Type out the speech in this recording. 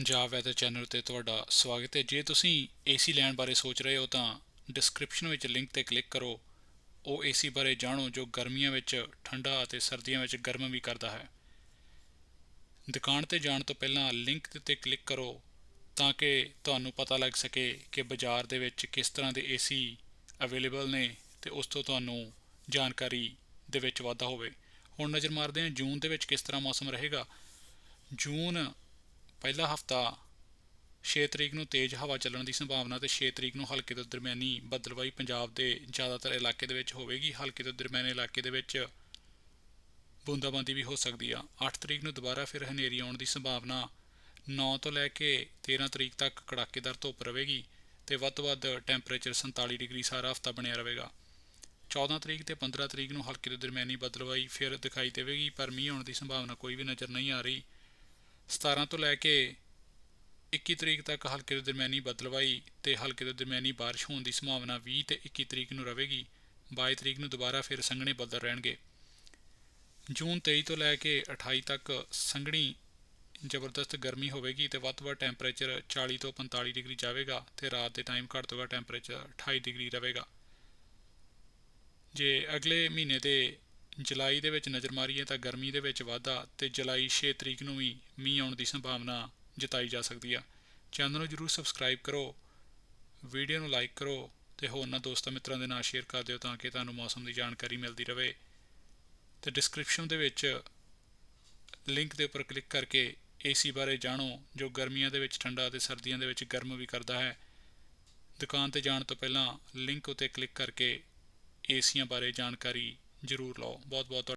Punjab weather channel ਤੇ ਤੁਹਾਡਾ ਸਵਾਗਤ ਹੈ। ਜੇ ਤੁਸੀਂ ਏਸੀ ਲੈਣ ਬਾਰੇ ਸੋਚ ਰਹੇ ਹੋ ਤਾਂ ਡਿਸਕ੍ਰਿਪਸ਼ਨ ਵਿੱਚ ਲਿੰਕ ਤੇ ਕਲਿੱਕ ਕਰੋ। ਉਹ ਏਸੀ ਬਾਰੇ ਜਾਣੋ ਜੋ ਗਰਮੀਆਂ ਵਿੱਚ ਠੰਡਾ ਅਤੇ ਸਰਦੀਆਂ ਵਿੱਚ ਗਰਮ ਵੀ ਕਰਦਾ ਹੈ। ਦੁਕਾਨ ਤੇ ਜਾਣ ਤੋਂ ਪਹਿਲਾਂ ਲਿੰਕ ਦੇ ਉੱਤੇ ਕਲਿੱਕ ਕਰੋ ਤਾਂ ਕਿ ਤੁਹਾਨੂੰ ਪਤਾ ਲੱਗ ਸਕੇ ਕਿ ਬਾਜ਼ਾਰ ਦੇ ਵਿੱਚ ਕਿਸ ਤਰ੍ਹਾਂ ਦੇ ਏਸੀ ਅਵੇਲੇਬਲ ਨੇ ਤੇ ਉਸ ਤੋਂ ਤੁਹਾਨੂੰ ਜਾਣਕਾਰੀ ਦੇ ਵਿੱਚ ਵਾਧਾ ਹੋਵੇ। ਹੁਣ ਨਜ਼ਰ ਮਾਰਦੇ ਹਾਂ ਜੂਨ ਦੇ ਵਿੱਚ ਕਿਸ ਤਰ੍ਹਾਂ ਮੌਸਮ ਰਹੇਗਾ। ਜੂਨ ਪਹਿਲਾ ਹਫਤਾ 6 ਤਰੀਕ ਨੂੰ ਤੇਜ਼ ਹਵਾ ਚੱਲਣ ਦੀ ਸੰਭਾਵਨਾ ਤੇ 6 ਤਰੀਕ ਨੂੰ ਹਲਕੇ ਤੋਂ ਦਰਮਿਆਨੀ ਬੱਦਲਵਾਈ ਪੰਜਾਬ ਦੇ ਜ਼ਿਆਦਾਤਰ ਇਲਾਕੇ ਦੇ ਵਿੱਚ ਹੋਵੇਗੀ। ਹਲਕੇ ਤੋਂ ਦਰਮਿਆਨੇ ਇਲਾਕੇ ਦੇ ਵਿੱਚ ਬੂੰਦਾਬਾਂਦੀ ਵੀ ਹੋ ਸਕਦੀ ਆ। 8 ਤਰੀਕ ਨੂੰ ਦੁਬਾਰਾ ਫਿਰ ਹਨੇਰੀ ਆਉਣ ਦੀ ਸੰਭਾਵਨਾ 9 ਤੋਂ ਲੈ ਕੇ 13 ਤਰੀਕ ਤੱਕ ਕੜਾਕੇਦਾਰ ਧੁੱਪ ਰਹੇਗੀ ਤੇ ਵੱਧ ਤੋਂ ਵੱਧ ਟੈਂਪਰੇਚਰ 47 ਡਿਗਰੀ ਸਾਰਾ ਹਫਤਾ ਬਣਿਆ ਰਹੇਗਾ। 14 ਤਰੀਕ ਤੇ 15 ਤਰੀਕ ਨੂੰ ਹਲਕੇ ਤੋਂ ਦਰਮਿਆਨੀ ਬੱਦਲਵਾਈ ਫਿਰ ਦਿਖਾਈ ਦੇਵੇਗੀ, ਪਰ ਮੀਂਹ ਆਉਣ ਦੀ ਸੰਭਾਵਨਾ ਕੋਈ ਵੀ ਨਜ਼ਰ ਨਹੀਂ ਆ ਰਹੀ। 17 ਤੋਂ ਲੈ ਕੇ 21 ਤਰੀਕ ਤੱਕ ਹਲਕੇ ਤੋਂ ਦਰਮਿਆਨੀ ਬੱਦਲਵਾਈ ਤੇ ਹਲਕੇ ਤੋਂ ਦਰਮਿਆਨੀ بارش ਹੋਣ ਦੀ ਸੰਭਾਵਨਾ 20 ਤੇ 21 ਤਰੀਕ ਨੂੰ ਰਹੇਗੀ 22 ਤਰੀਕ ਨੂੰ ਦੁਬਾਰਾ ਫਿਰ ਸੰਘਣੇ ਬੱਦਲ ਰਹਿਣਗੇ ਜੂਨ 23 ਤੋਂ ਲੈ ਕੇ 28 ਤੱਕ ਸੰਘਣੀ ਜ਼ਬਰਦਸਤ ਗਰਮੀ ਹੋਵੇਗੀ ਤੇ ਵੱਧ ਤੋਂ ਵੱਧ ਟੈਂਪਰੇਚਰ 40 ਤੋਂ 45 ਡਿਗਰੀ ਜਾਵੇਗਾ ਤੇ ਰਾਤ ਦੇ ਟਾਈਮ ਘੱਟ ਤੋਂ ਘੱਟ ਟੈਂਪਰੇਚਰ 28 ਡਿਗਰੀ ਰਹੇਗਾ ਜੇ ਅਗਲੇ ਮਹੀਨੇ ਦੇ ਜੁਲਾਈ ਦੇ ਵਿੱਚ ਨਜ਼ਰ ਮਾਰੀਏ ਤਾਂ ਗਰਮੀ ਦੇ ਵਿੱਚ ਵਾਧਾ ਤੇ ਜੁਲਾਈ 6 ਤਰੀਕ ਨੂੰ ਵੀ ਮੀਂਹ ਆਉਣ ਦੀ ਸੰਭਾਵਨਾ ਜਤਾਈ ਜਾ ਸਕਦੀ ਆ। ਚੈਨਲ ਨੂੰ ਜਰੂਰ ਸਬਸਕ੍ਰਾਈਬ ਕਰੋ, ਵੀਡੀਓ ਨੂੰ ਲਾਈਕ ਕਰੋ ਤੇ ਹੋਰਨਾਂ ਦੋਸਤਾਂ ਮਿੱਤਰਾਂ ਦੇ ਨਾਲ ਸ਼ੇਅਰ ਕਰ ਦਿਓ ਤਾਂ ਕਿ ਤੁਹਾਨੂੰ ਮੌਸਮ ਦੀ ਜਾਣਕਾਰੀ ਮਿਲਦੀ ਰਹੇ ਤੇ ਡਿਸਕ੍ਰਿਪਸ਼ਨ ਦੇ ਵਿੱਚ ਲਿੰਕ ਦੇ ਉੱਪਰ ਕਲਿੱਕ ਕਰਕੇ ਏਸੀ ਬਾਰੇ ਜਾਣੋ, ਜੋ ਗਰਮੀਆਂ ਦੇ ਵਿੱਚ, ਠੰਡਾ ਅਤੇ ਸਰਦੀਆਂ ਦੇ ਵਿੱਚ ਗਰਮ ਵੀ ਕਰਦਾ ਹੈ। ਦੁਕਾਨ ਤੇ ਜਾਣ ਤੋਂ ਪਹਿਲਾਂ ਲਿੰਕ ਉਤੇ ਕਲਿੱਕ ਕਰਕੇ ਏਸੀਆਂ ਬਾਰੇ ਜਾਣਕਾਰੀ ਜ਼ਰੂਰ ਲਓ ਬਹੁਤ ਬਹੁਤ